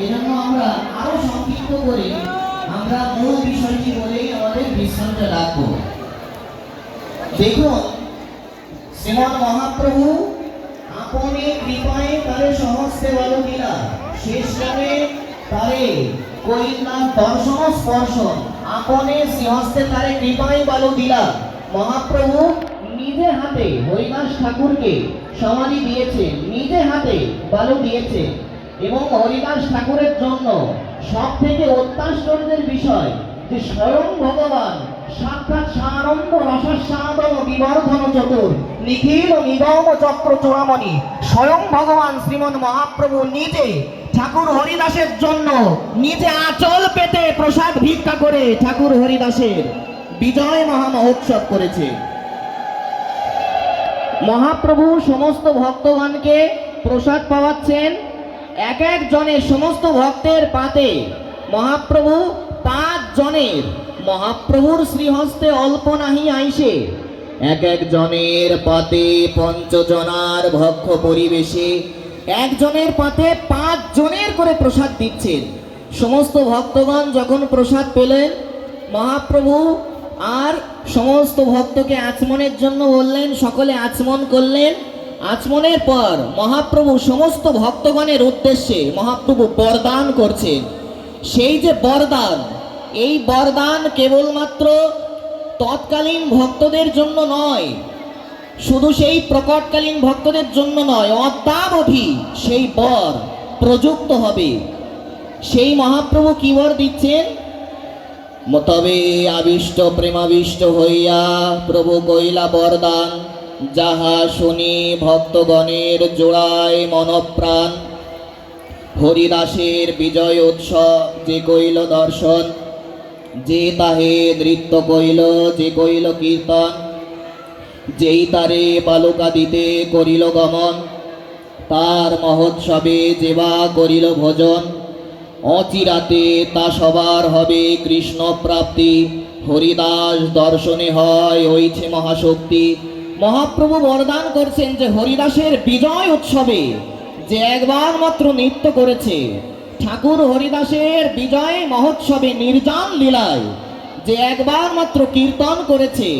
এজন্য আমরা আরও সংক্ষিপ্ত করে আমরা মূল বিষয়টি বলেই আমাদের বিশ্রামটা রাখব। দেখুন শ্রীমৎ মহাপ্রভু আপনি কৃপায় তারে সহস্তে বল দিলা শেষ করে তারে কইলা দর্শন স্পর্শন আপনে শ্রীহস্তে তারে কৃপায় বল দিলা মহাপ্রভু নিজে হাতে হরিদাস ঠাকুরকে সমাধি দিয়েছে, নিজে হাতে বালু দিয়েছে। এবং হরিদাস ঠাকুরের জন্য সব থেকে অত্যাশ্চর্যের বিষয় যে স্বয়ং ভগবান সাক্ষাৎ সানন্দ রসস্বাদন বিবর্ধন চতুর নিখিল নিগম চক্র চূড়ামণি স্বয়ং ভগবান শ্রীমন মহাপ্রভু নিজে ঠাকুর হরিদাসের জন্য নিজে আঁচল পেতে প্রসাদ ভিক্ষা করে ঠাকুর হরিদাসের বিজয় মহা মহোৎসব করেছে। মহাপ্রভু সমস্ত ভক্তগণকে প্রসাদ পাওয়াচ্ছেন। এক এক জনের সমস্ত ভক্তের পাতে মহাপ্রভু, পাঁচ জনের। মহাপ্রভুর শ্রীহস্তে অল্প নাহি আইসে। এক এক জনের পাতে পঞ্চজনার ভক্ষ পরিবেশে একজনের পাতে পাঁচ জনের করে প্রসাদ দিচ্ছেন। সমস্ত ভক্তগণ যখন প্রসাদ পেলেন, মহাপ্রভু আর সমস্ত ভক্তকে আচমনের জন্য বললেন, সকলে আচমন করলেন। আচমনের পর মহাপ্রভু সমস্ত ভক্তগণের উদ্দেশ্যে মহাপ্রভু বরদান করছেন সেই যে বরদান, এই বরদান কেবলমাত্র তৎকালীন ভক্তদের জন্য নয়, শুধু সেই প্রকটকালীন ভক্তদের জন্য নয়, অদ্যাবধি সেই বর প্রযুক্ত হবে। সেই মহাপ্রভু কি বর দিচ্ছেন? তবে আবিষ্ট প্রেমাবিষ্ট হইয়া প্রভু কইলা বরদান। যাহা শুনি ভক্তগণের জোড়ায় মনপ্রাণ, হরিদাসের বিজয় উৎসব যে কইল দর্শন, যে তাহে নৃত্য কইল, যে কইল কীর্তন, যেই তারে বালুকা দিতে করিল গমন, তার মহোৎসবে যেবা করিল ভোজন, অচিরাতে তা সবার হবে কৃষ্ণ প্রাপ্তি হরিদাস দর্শনে হয় ওইছে মহাশক্তি। মহাপ্রভু বরদান করছেন যে হরিদাসের বিজয় উৎসবে যে একবার মাত্র নৃত্য করেছে। ঠাকুর হরিদাসের বিজয় মহোৎসবে নির্জান লীলায় যে একবার মাত্র কীর্তন করেছে,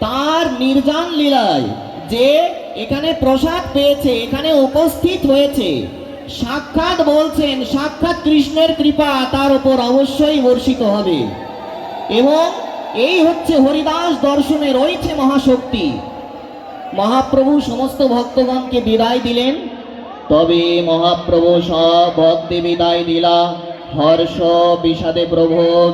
তার নির্জান লীলায় যে এখানে প্রসাদ পেয়েছে, এখানে উপস্থিত হয়েছে। সাক্ষাৎ বলছেন, সাক্ষাৎ কৃষ্ণের কৃপা তার উপর অবশ্যই বর্ষিত হবে। এবং এই হচ্ছে হরিদাস দর্শনে রয়েছে মহাশক্তি। মহাপ্রভু সমস্ত ভক্তগণকে বিদায় দিলেন। তবে মহাপ্রভু সব ভক্তি বিদায় দিলা। হর্ষ বিষাদে প্রভু